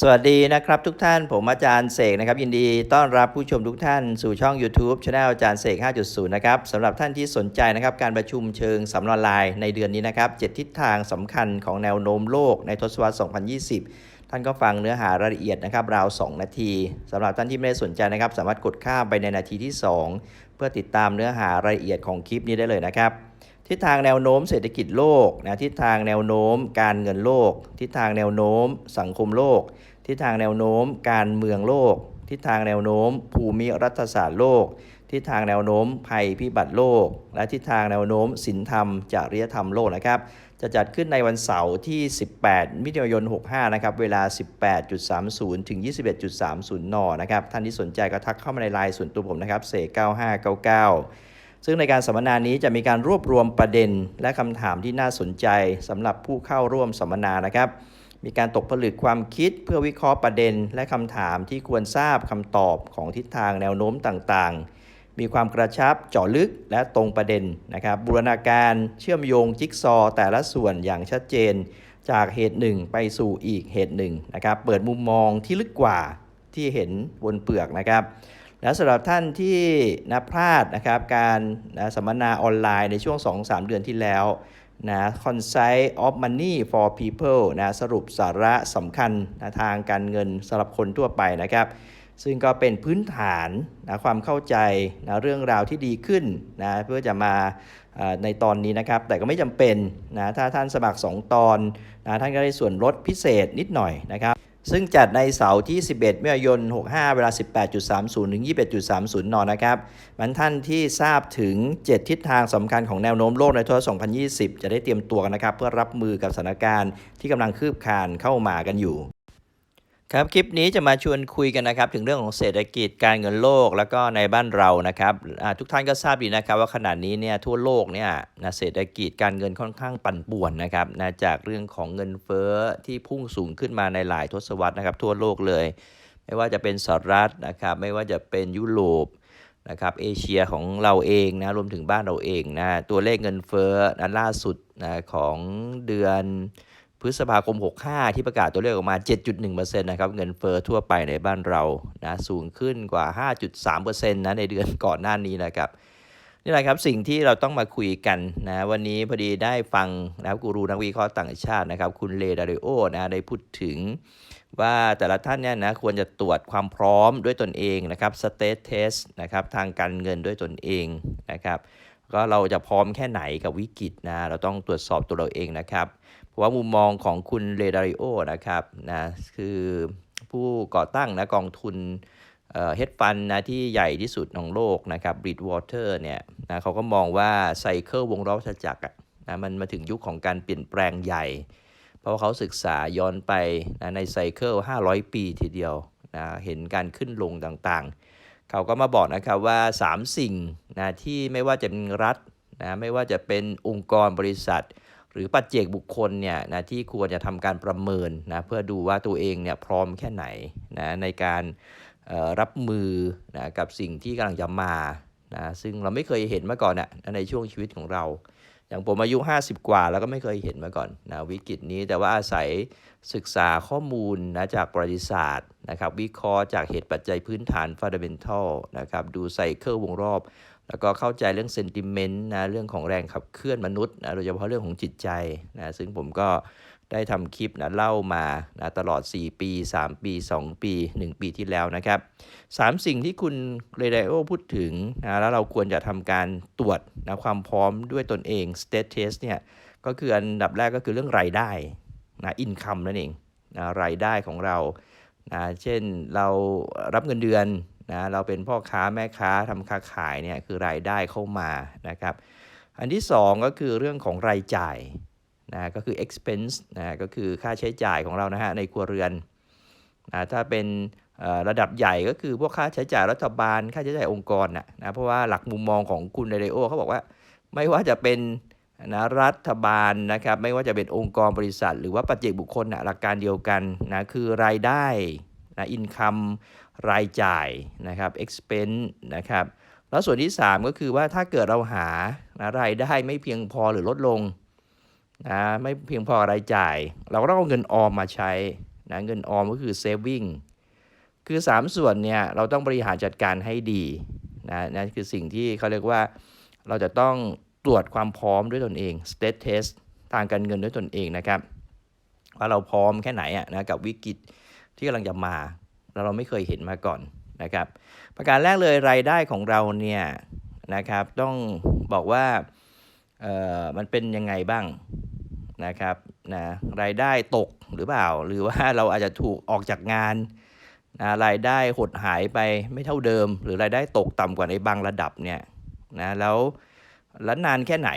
สวัสดีนะครับทุกท่านผมอาจารย์เสกนะครับ ยินดีต้อนรับผู้ชมทุกท่านสู่ช่อง YouTube c h anel อาจารย์เสก 5.0 นะครับสำหรับท่านที่สนใจนะครับการประชุมเชิงสำนวนลายในเดือนนี้นะครับเจ็ดทิศทางสำคัญของแนวโน้มโลกในทศวรรษ 2020 ท่านก็ฟังเนื้อหารายละเอียดนะครับราว 2 นาทีสำหรับท่านที่ไม่ได้สนใจนะครับ สามารถกดข้ามไปในนาทีที่ 2 เพื่อติดตามเนื้อหารายละเอียดของคลิปนี้ได้เลยนะครับ ทิศทางแนวโน้มเศรษฐกิจโลกนะทิศทางแนวโน้มการเงินโลก ทิศทางแนวโน้มสังคมโลก ทิศทางแนวโน้มการเมืองโลก ทิศทางแนวโน้ม ภูมิรัฐศาสตร์โลก ทิศทางแนวโน้มภัยพิบัติโลก และทิศทางแนวโน้มศีลธรรมจริยธรรมโลกนะครับจะจัดขึ้นในวันเสาร์ที่ 18 มิถุนายน 65 นะครับ เวลา 18.30 ถึง 21.30 น นะครับ ท่านที่สนใจก็ทักเข้ามาในไลน์ส่วนตัวผมนะครับเสก9599 ซึ่งในการสัมมนานี้จะมีการรวบรวมประเด็น และคำถามที่น่าสนใจสำหรับผู้เข้าร่วมสัมมนานะครับ มีการตกผลึกความคิดเพื่อวิเคราะห์ประเด็น และคำถามที่ควรทราบคำตอบของทิศทางแนวโน้มต่างๆ มีความกระชับเจาะลึกและตรงประเด็นนะครับ บูรณาการเชื่อมโยงจิ๊กซอว์แต่ละส่วนอย่างชัดเจน จากเหตุหนึ่งไปสู่อีกเหตุหนึ่งนะครับ เปิดมุมมองที่ลึกกว่าที่เห็นบนเปลือกนะครับ และสำหรับท่านที่นะพลาดนะครับการนะสัมมนาออนไลน์ในช่วง 2-3 เดือนที่แล้วนะ Consight of Money for People นะสรุปสาระสำคัญนะทางการเงินสำหรับคนทั่วไปนะครับ ซึ่งก็เป็นพื้นฐานนะความเข้าใจนะเรื่องราวที่ดีขึ้นนะเพื่อจะมาในตอนนี้นะครับ แต่ก็ไม่จำเป็นนะถ้าท่านสมัคร 2 ตอนนะท่านก็ได้ส่วนลดพิเศษนิดหน่อยนะครับ ซึ่งจัดในเสาร์ที่ 11 มิถุนายน 65 เวลา 18.30 ถึง 21.30 น นะครับ มันท่านที่ทราบถึง 7 ทิศทางสำคัญของแนวโน้มโลกในทศวรรษ 2020 จะได้เตรียมตัวกันนะครับ เพื่อรับมือกับสถานการณ์ที่กำลังคืบคลานเข้ามากันอยู่ ครับคลิปนี้จะมาชวนคุยกันนะครับถึงเรื่องของเศรษฐกิจการเงินโลกแล้วก็ในบ้านเรานะครับทุกท่านก็ทราบดีนะครับว่าขณะนี้เนี่ยทั่วโลกเนี่ยนะเศรษฐกิจการเงินค่อนข้างปั่นป่วนนะครับนะจากเรื่องของเงินเฟ้อที่พุ่งสูงขึ้นมาในหลายทศวรรษนะครับทั่วโลกเลย ไม่ว่าจะเป็นสหรัฐนะครับไม่ว่าจะเป็นยุโรปนะครับเอเชียของเราเองนะรวมถึงบ้านเราเองนะตัวเลขเงินเฟ้อนะล่าสุดนะของเดือน พฤษภาคม 65 ที่ประกาศตัวเลขออกมา 7.1%นะครับ เงินเฟอ้อทั่วไปในบ้านเรานะสูงขึ้นกว่า 5.3%นะในเดือนก่อนหน้านี้นะครับนี่แหละครับสิ่งที่เราต้องมาคุยกันนะวันนี้พอดีได้ฟังนะครับกูรูนักวิเคราะห์ต่างชาตินะครับ คุณเลดาริโอนะได้พูดถึงว่าแต่ละท่านเนี่ยนะควรจะตรวจความพร้อมด้วยตนเองนะครับ state test นะครับทางการเงินด้วยตนเองนะครับ ก็เราจะพร้อมแค่ไหนกับวิกฤตนะเราต้องตรวจสอบตัวเราเองนะครับเพราะว่ามุมมองของคุณเรดาริโอนะครับนะคือผู้ก่อตั้งนะกองทุนเฮดฟันนะที่ใหญ่ที่สุดของโลกนะครับบริดวอเตอร์เนี่ยนะเขาก็มองว่าไซเคิลวงล้อวัจักรอะนะมันมาถึงยุคของการเปลี่ยนแปลงใหญ่ เพราะเขาศึกษาย้อนไปนะในไซเคิล500 ปีทีเดียวนะเห็นการขึ้นลงต่างๆ เขาก็มาบอกนะครับว่า 3 สิ่งนะที่ไม่ว่าจะเป็นรัฐนะไม่ว่าจะเป็นองค์กรบริษัท หรือปัจเจกบุคคลเนี่ยนะที่ควรจะทำการประเมินนะเพื่อดูว่าตัวเองเนี่ยพร้อมแค่ไหนนะในการรับมือนะกับสิ่งที่กำลังจะมานะซึ่งเราไม่เคยเห็นมาก่อนนะในช่วงชีวิตของเรา อย่างผมอายุ 50 กว่า แล้วก็ไม่เคยเห็นมาก่อนนะวิกฤตนี้แต่ว่าอาศัยศึกษาข้อมูลนะจากประวัติศาสตร์นะครับวิเคราะห์จากเหตุปัจจัยพื้นฐาน fundamental นะครับดูไซเคิลวงรอบ แล้วก็เข้าใจเรื่องเซนติเมนต์นะเรื่องของแรงขับเคลื่อนมนุษย์นะโดยเฉพาะเรื่องของจิตใจนะซึ่งผมก็ ได้ทำคลิปนะเล่ามานะตลอด 4 ปี 3 ปี 2 ปี 1 ปีที่แล้วนะครับ 3 สิ่งที่คุณเรไดโอพูดถึงนะแล้วเราควรจะทำการตรวจนะความพร้อมด้วยตนเอง state test เนี่ยก็คืออันดับแรกก็คือเรื่องรายได้นะ income นั่นเองนะรายได้ของเรานะเช่นเรารับเงินเดือนนะเราเป็นพ่อค้าแม่ค้าทำค้าขายเนี่ยคือรายได้เข้ามานะครับ อันที่ 2 ก็คือเรื่องของรายจ่าย นะก็คือ expense นะก็คือค่าใช้จ่ายของเรานะฮะในครัวเรือนนะถ้าเป็นระดับใหญ่ก็คือพวกค่าใช้จ่ายรัฐบาล ค่าใช้จ่ายองค์กรนะนะเพราะว่าหลักมุมมองของคุณเดเรโอเขาบอกว่า ไม่ว่าจะเป็นนะรัฐบาลนะครับไม่ว่าจะเป็นองค์กรบริษัท หรือว่าปัจเจกบุคคลนะหลักการเดียวกันนะคือรายได้นะอินคัมรายจ่ายนะครับ expense นะครับแล้วส่วนที่ 3 ก็คือว่าถ้าเกิดเราหานะรายได้ไม่เพียงพอหรือลดลง นะไม่เพียงพอรายจ่าย เราก็ต้องเอาเงินออมมาใช้นะเงินออมก็คือ saving คือ 3 ส่วนเนี่ยเราต้องบริหารจัดการให้ดีนะนั่นคือสิ่งที่เขาเรียกว่าเราจะต้องตรวจความพร้อมด้วยตนเอง state test ทางการเงินด้วยตนเองนะครับ ว่าเราพร้อมแค่ไหนอะนะกับวิกฤตที่กำลังจะมาแล้วเราไม่เคยเห็นมาก่อนนะครับ ประการแรกเลยรายได้ของเราเนี่ยนะครับต้องบอกว่า เอ่อมันเป็นยังไงบ้างนะครับนะรายได้ตกหรือเปล่า หรือว่าเราอาจจะถูกออกจากงานนะรายได้หดหายไปไม่เท่าเดิม หรือรายได้ตกต่ำกว่าในบางระดับเนี่ยนะแล้วแล้วนานแค่ไหน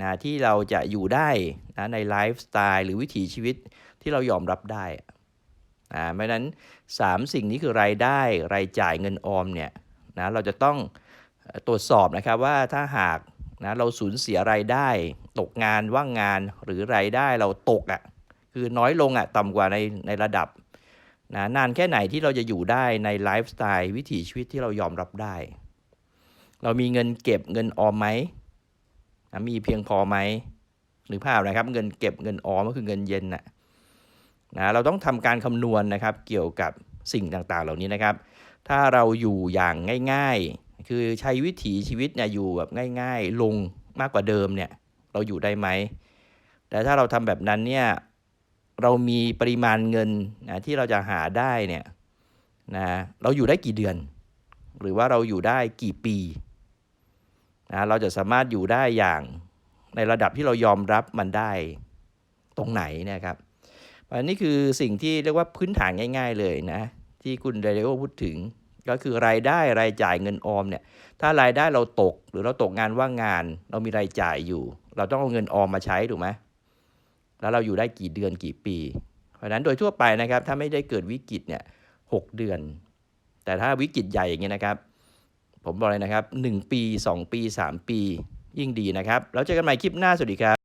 นะที่เราจะอยู่ได้นะในไลฟ์สไตล์หรือวิถีชีวิตที่เรายอมรับได้นะเพราะนั้น 3 สิ่งนี้คือรายได้รายจ่ายเงินออมเนี่ยนะเราจะต้องตรวจสอบนะครับว่าถ้าหาก นะเราสูญเสียรายได้ ตกงานว่างงานหรือรายได้เราตกอะ่ะคือน้อยลงอะ่ะต่ำกว่าในในระดับนะนานแค่ไหนที่เราจะอยู่ได้ในไลฟ์สไตล์วิถีชีวิตที่เรายอมรับได้ เรามีเงินเก็บเงินออมไหมนะมีเพียงพอไหมหรือภาพนะครับ เงินเก็บเงินออมก็คือเงินเย็นน่ะนะเราต้องทำการคำนวณนะครับเกี่ยวกับสิ่งต่างๆ เหล่านี้นะครับ ถ้าเราอยู่อย่างง่าย ๆ คือใช้วิถีชีวิตเนี่ยอยู่แบบง่าย ๆ ลงมากกว่าเดิมเนี่ยเราอยู่ได้ไหม แต่ถ้าเราทำแบบนั้นเนี่ยเรามีปริมาณเงินนะที่เราจะหาได้เนี่ยนะเราอยู่ได้กี่เดือน หรือว่าเราอยู่ได้กี่ปีนะเราจะสามารถอยู่ได้อย่างในระดับที่เรายอมรับมันได้ตรงไหนเนะครับอันนี้คือสิ่งที่เรียกว่าพื้นฐานง่าย ๆ เลยนะที่คุณเดเรโอพูดถึง ก็คือรายได้รายจ่ายเงินออมเนี่ยถ้ารายได้เราตกหรือเราตกงานว่างงาน เรามีรายจ่ายอยู่ เราต้องเอาเงินออมมาใช้ถูกไหมแล้วเราอยู่ได้กี่เดือนกี่ปี เพราะนั้นโดยทั่วไปนะครับถ้าไม่ได้เกิดวิกฤตเนี่ยหกเดือน แต่ถ้าวิกฤตใหญ่อย่างเงี้ยนะครับ ผมบอกเลยนะครับ 1 ปี 2 ปี 3 ปียิ่งดีนะครับ แล้วเจอกันใหม่คลิปหน้าสวัสดีครับ